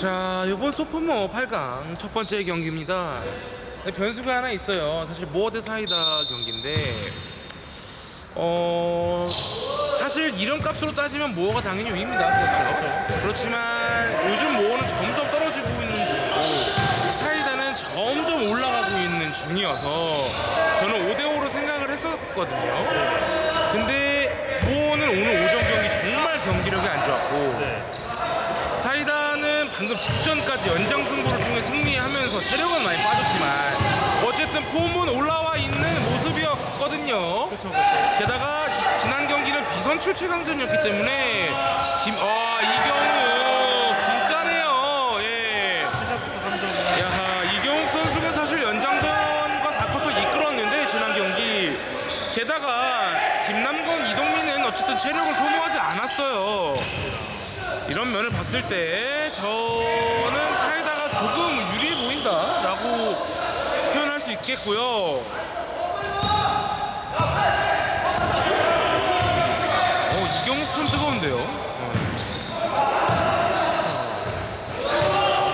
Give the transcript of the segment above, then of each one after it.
자, 이번 소프모 8강 첫 번째 경기입니다. 네, 변수가 하나 있어요. 사실 모어 대 사이다 경기인데, 어, 사실 이런 값으로 따지면 모어가 당연히 위입니다. 그렇죠. 그렇지만 요즘 모어는 점점 떨어지고 있는 중이고, 사이다는 점점 올라가고 있는 중이어서 저는 5대 5로 생각을 했었거든요. 근데 모어는 오늘 오전 경기 정말 경기력이 안 좋았고, 네. 사이다는 방금 직전까지 연장 승부를 통해 승리하면서 체력은 많이 빠졌지만 어쨌든 폼은 올라와 있는 모습이었거든요. 그렇죠, 그렇죠. 게다가 지난 경기는 비선출 최강전이었기 때문에 김, 아 이 경우 진짜네요. 예. 시작부터 3점. 야 이경욱 선수가 사실 연장전과 4쿼터 이끌었는데 지난 경기 게다가 김남건 이동민은 어쨌든 체력을 소모하지 않았어요. 이런 면을 봤을 때 저는 사이다가 조금 유리해 보인다라고 표현할 수 있겠고요. 어 이경욱 손 뜨거운데요. 어,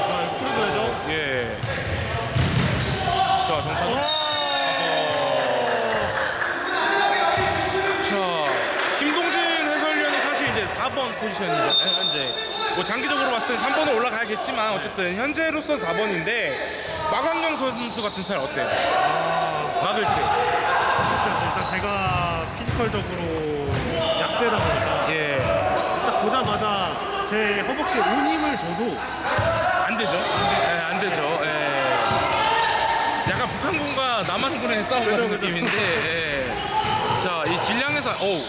자, 이거 풀어줘야죠. 예. 자 정찬. 와! 자, 김동진 해설위원이 사실 이제 4번 포지션이잖아요, 현재. 뭐 장기적으로 봤을 때 3번은 올라가야겠지만 어쨌든 현재로서 4번인데 마광영 선수 같은 스타일 어때요? 아, 막을 때. 일단 제가 피지컬적으로 약세다 보니까 예. 딱 보자마자 제 허벅지에 온 힘을 줘도 안 되죠. 예, 안 되죠. 예. 약간 북한군과 남한군의 싸움 같은 그죠, 그죠. 느낌인데. 예. 자, 이 질량에서 어우.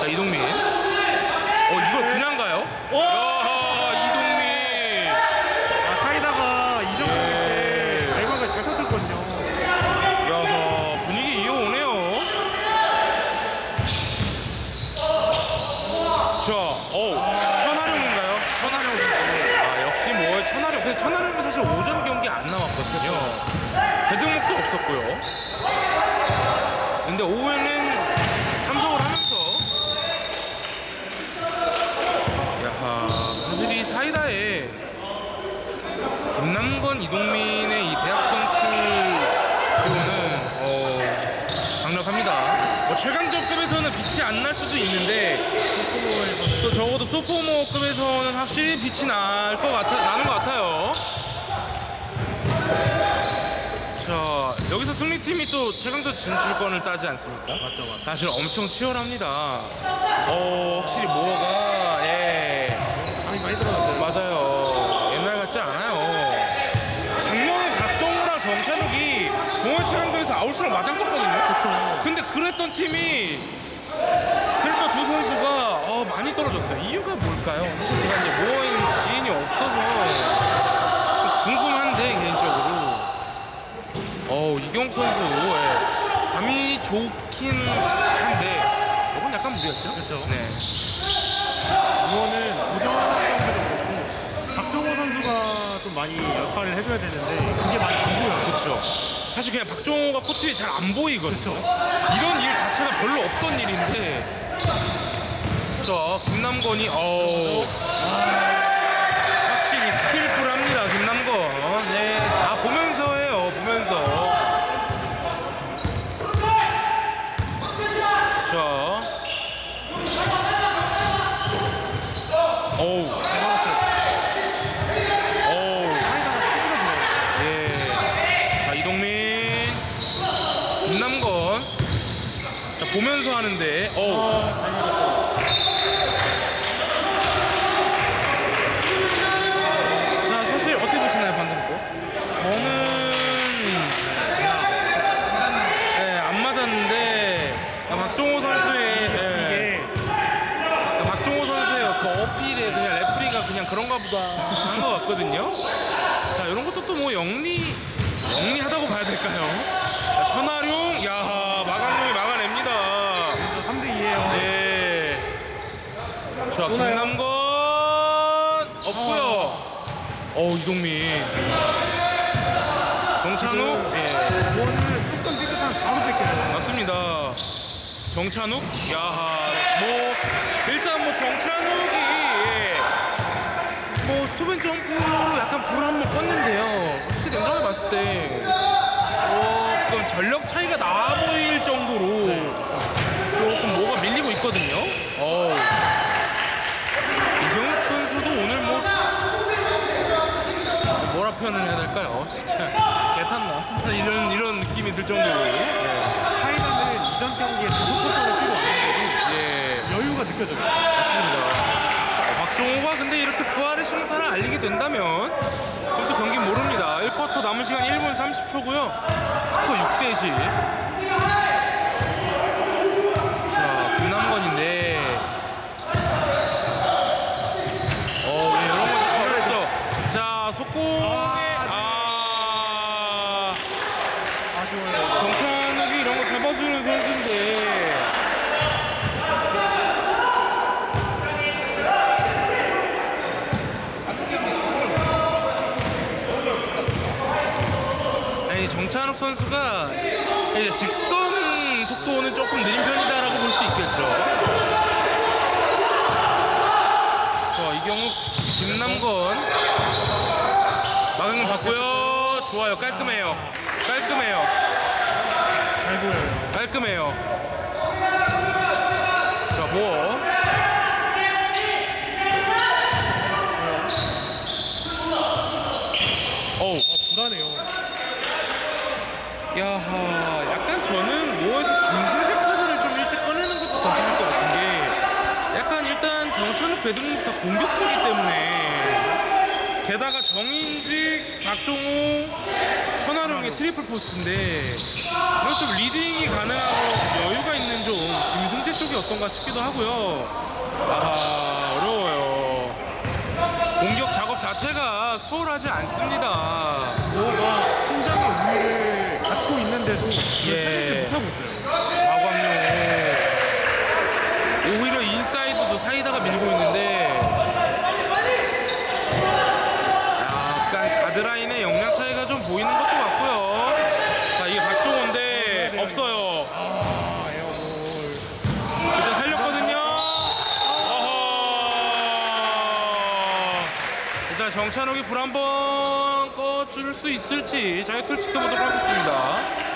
자, 이동민. 어, 이걸 그냥 가요? 오! 야, 이동민. 아, 사이다가 이정도 예. 때 발광을 잘 터뜨렸거든요. 야 분위기 이어오네요. 자, 어 천하령인가요? 천하령. 아 역시 뭐 천하령. 근데 천하령은 사실 오전 경기 안 나왔거든요. 배등목도 없었고요. 근데 오후에는 참석을 하면서 야하 사실 이 사이다에 이동민의 이 대학 선출표는 어, 강력합니다. 뭐 최강적급에서는 빛이 안 날 수도 있는데 또 적어도 소포모급에서는 확실히 빛이 날 것 같아 나는 것 같아요. 자 여기서 승리팀이 또 최강적 진출권을 따지 않습니까? 맞죠, 맞죠. 사실 엄청 치열합니다. 어 확실히 모어가 정찬욱이 동월 최강전에서 아울스랑 맞짱떴거든요. 그렇죠. 근데 그랬던 팀이 그랬던 두 선수가 어, 많이 떨어졌어요. 이유가 뭘까요? 사실 제가 이제 모어인 지인이 없어서 궁금한데 개인적으로. 어 이경 선수 예. 감이 좋긴 한데 이건 약간 무리였죠. 그렇죠. 네. 이거는 오전 경기도 그렇고 박정호 선수가 좀 많이 역할을 해줘야 되는데 그게 많이 안 보여요. 그렇죠. 사실 그냥 박종호가 코트 위에 잘 안 보이거든요. 이런 일 자체가 별로 없던 일인데. 자, 김남건이 어확실히 스킬풀합니다. 김남건. 네, 다 보면서 해요. 보면서. 자. 어우. 잘 막았어요. 어우. 사이다가 투지가 좋아요. 예. 자, 이동민. 김남건. 자, 보면서 하는데, 어우. 아. 자, 사실 어떻게 보시나요, 방금 거? 저는, 예, 안 맞았는데, 아, 박종호 선수의, 예, 이게 아, 박종호 선수의 그 어필에 그냥 레프리가 그냥 그런가 보다 한 것 같거든요. 자, 이런 것도 또 뭐 영리, 영리하다고 봐야 될까요? 자, 천하룡, 야 마강룡이 막아냅니다. 3대 2예요. 네. 자, 오나요? 김남건 없고요. 어, 이동민. 정찬욱, 예, 이거는 조금 삐끗한 바로 뺏겨요. 맞습니다. 정찬욱, 야하, 뭐 일단 뭐 정찬욱이 예, 뭐 스톱앤 점프로 약간 불을 한번 껐는데요. 혹시 냉정하게 봤을 때 조금 전력 차이가 나 보일 정도로 조금 뭐가 밀리고 있거든요. 어우. 이경욱 선수도 오늘 뭐 뭐라 표현을 해야 될까요? 진짜 개탔나 이런 이런 느낌이 들 정도로 예, 사이다는 이전 경기에 다섯 번째로 뛰고 왔는데도 예 여유가 느껴져요. 맞습니다. 어, 박종호가 근데 이렇게 부활의 신호탄을 알리게 된다면 그것도 경기 모릅니다. 1쿼터 남은 시간 1분 30초고요. 스코어 6대 1. 자, 김남건인데. 어, 네, 이런 거 걸렸죠. 자, 속공에 아. 아쉬워요. 정찬욱이 이런 거 잡아주는 선수인데. 아니 정찬욱 선수가 이제 직선 속도는 조금 느린 편이다라고 볼 수 있겠죠. 자 이경욱, 김남건 막은 거 봤고요. 좋아요, 깔끔해요, 깔끔해요. 잘 보여요. 깔끔해요. 자, 뭐. 어우, 어, 불안해요. 야하, 약간 저는 뭐에서 김승재 카드를 좀 일찍 꺼내는 것도 괜찮을 것 같은 게 약간 일단 정찬욱 배드민턴 다 공격수기 때문에 게다가 정인직, 박종호, 천하룡의 트리플 포스트인데 이런 좀 리딩이 가능하고 여유가 있는 좀 김승재 쪽이 어떤가 싶기도 하고요. 아 어려워요. 공격 작업 자체가 수월하지 않습니다. 뭐가 심장의 우위를 갖고 있는데도 예. 예. 못하고 있어요. 마광용 오히려 인사이드도 사이다가 밀고 있는데 약간 가드라인의 역량 차이가 좀 보이는 것도 같고요 자 이게 박종호인데 없어요 아, 에어볼. 일단 살렸거든요 어허 정찬욱이 불 한번 꺼줄 수 있을지 자유투를 지켜보도록 하겠습니다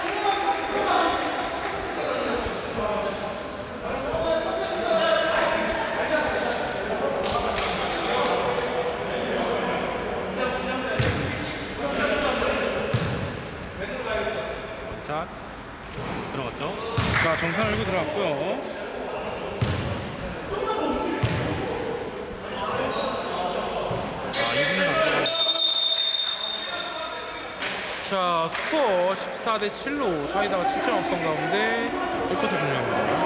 자, 들어갔죠? 자, 정찬 열고 들어갔고요. 아, 이분은 안 들어가요. 자, 스코어 14대 7로 사이다가 7점 앞선 가운데 1쿼터 중요합니다.